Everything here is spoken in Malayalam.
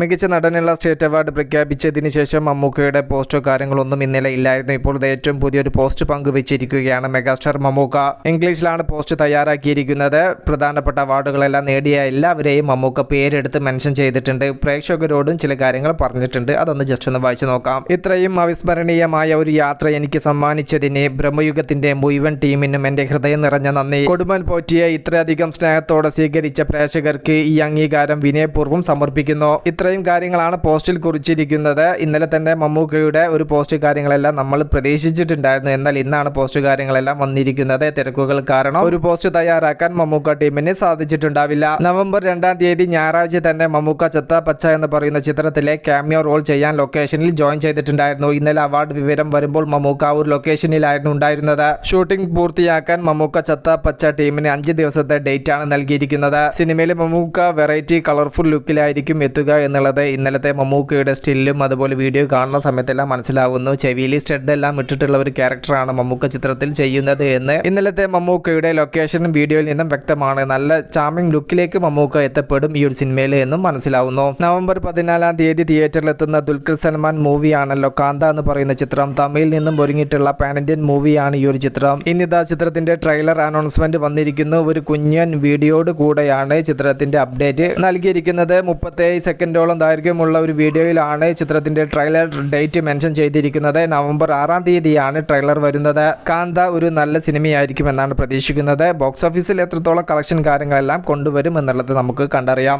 മികച്ച നടനുള്ള സ്റ്റേറ്റ് അവാർഡ് പ്രഖ്യാപിച്ചതിന് ശേഷം മമ്മൂക്കയുടെ പോസ്റ്റോ കാര്യങ്ങളൊന്നും ഇന്നലെ ഇല്ലായിരുന്നു. ഇപ്പോൾ ഇത് ഏറ്റവും പുതിയൊരു പോസ്റ്റ് പങ്കുവച്ചിരിക്കുകയാണ് മെഗാസ്റ്റാർ മമ്മൂക്ക. ഇംഗ്ലീഷിലാണ് പോസ്റ്റ് തയ്യാറാക്കിയിരിക്കുന്നത്. പ്രധാനപ്പെട്ട അവാർഡുകളെല്ലാം നേടിയ എല്ലാവരെയും മമ്മൂക്ക പേരെടുത്ത് മെൻഷൻ ചെയ്തിട്ടുണ്ട്. പ്രേക്ഷകരോടും ചില കാര്യങ്ങൾ പറഞ്ഞിട്ടുണ്ട്. അതൊന്ന് ജസ്റ്റ് ഒന്ന് വായിച്ചു നോക്കാം. ഇത്രയും അവിസ്മരണീയമായ ഒരു യാത്ര എനിക്ക് സമ്മാനിച്ചതിന് ബ്രഹ്മയുഗത്തിന്റെ മുഴുവൻ ടീമിനും എന്റെ ഹൃദയം നിറഞ്ഞ നന്ദി. കൊടുമൻ പോറ്റിയെ ഇത്രയധികം സ്നേഹത്തോടെ സ്വീകരിച്ച പ്രേക്ഷകർക്ക് ഈ അംഗീകാരം വിനയപൂർവം സമർപ്പിക്കുന്നു. ഇത്രയും കാര്യങ്ങളാണ് പോസ്റ്റിൽ കുറിച്ചിരിക്കുന്നത്. ഇന്നലെ തന്നെ മമ്മൂക്കയുടെ ഒരു പോസ്റ്റ് കാര്യങ്ങളെല്ലാം നമ്മൾ പ്രതീക്ഷിച്ചിട്ടുണ്ടായിരുന്നു. എന്നാൽ ഇന്നാണ് പോസ്റ്റ് കാര്യങ്ങളെല്ലാം വന്നിരിക്കുന്നത്. തിരക്കുകൾ കാരണം ഒരു പോസ്റ്റ് തയ്യാറാക്കാൻ മമ്മൂക്ക ടീമിന് സാധിച്ചിട്ടുണ്ടാവില്ല. നവംബർ രണ്ടാം തീയതി ഞായറാഴ്ച തന്നെ മമ്മൂക്ക ചത്ത പച്ച എന്ന് പറയുന്ന ചിത്രത്തിലെ ക്യാമിയോ റോൾ ചെയ്യാൻ ലൊക്കേഷനിൽ ജോയിൻ ചെയ്തിട്ടുണ്ടായിരുന്നു. ഇന്നലെ അവാർഡ് വിവരം വരുമ്പോൾ മമ്മൂക്ക ഒരു ലൊക്കേഷനിലായിരുന്നു ഉണ്ടായിരുന്നത്. ഷൂട്ടിംഗ് പൂർത്തിയാക്കാൻ മമ്മൂക്ക ചത്ത പച്ച ടീമിന് അഞ്ച് ദിവസത്തെ ഡേറ്റ് ആണ് നൽകിയിരിക്കുന്നത്. സിനിമയിൽ മമ്മൂക്ക വെറൈറ്റി കളർഫുൾ ലുക്കിലായിരിക്കും എത്തുക എന്നുള്ളത് ഇന്നലത്തെ മമ്മൂക്കയുടെ സ്റ്റില്ലും അതുപോലെ വീഡിയോ കാണുന്ന സമയത്തെല്ലാം മനസ്സിലാവുന്നു. ചെവിയിൽ സ്റ്റഡ് എല്ലാം ഇട്ടിട്ടുള്ള ഒരു ക്യാരക്ടറാണ് മമ്മൂക്ക ചിത്രത്തിൽ ചെയ്യുന്നത് എന്ന്. ഇന്നലത്തെ മമ്മൂക്കയുടെ ലൊക്കേഷനും വീഡിയോയിൽ നിന്നും വ്യക്തമാണ്. നല്ല ചാമിങ് ലുക്കിലേക്ക് മമ്മൂക്ക എത്തപ്പെടും ഈ ഒരു സിനിമയിൽ എന്നും മനസ്സിലാവുന്നു. നവംബർ പതിനാലാം തീയതി തിയേറ്ററിൽ എത്തുന്ന ദുൽഖർ സൽമാൻ മൂവിയാണല്ലോ കാന്ത എന്ന് പറയുന്ന ചിത്രം. തമിഴിൽ നിന്നും ഒരുങ്ങിയിട്ടുള്ള പാൻ ഇന്ത്യൻ മൂവിയാണ് ഈ ഒരു ചിത്രം. ഇന്നിതാ ചിത്രത്തിന്റെ ട്രെയിലർ അനൗൺസ്മെന്റ് വന്നിരിക്കുന്നു. ഒരു കുഞ്ഞൻ വീഡിയോയോട് കൂടെയാണ് ചിത്രത്തിന്റെ അപ്ഡേറ്റ് നൽകിയിരിക്കുന്നത്. മുപ്പത്തേഴ് സെക്കൻഡോളം ദൈർഘ്യമുള്ള ഒരു വീഡിയോയിലാണ് ചിത്രത്തിന്റെ ട്രെയിലർ ഡേറ്റ് മെൻഷൻ ചെയ്തിരിക്കുന്നത്. നവംബർ ആറാം തീയതിയാണ് ട്രെയിലർ വരുന്നത്. കാന്ത ഒരു നല്ല സിനിമയായിരിക്കും എന്നാണ് പ്രതീക്ഷിക്കുന്നത് ബോക്സ് ഓഫീസിൽ എത്രത്തോളം കളക്ഷൻ കാര്യങ്ങളെല്ലാം കൊണ്ടുവരും എന്നുള്ളത് നമുക്ക് കണ്ടറിയാം.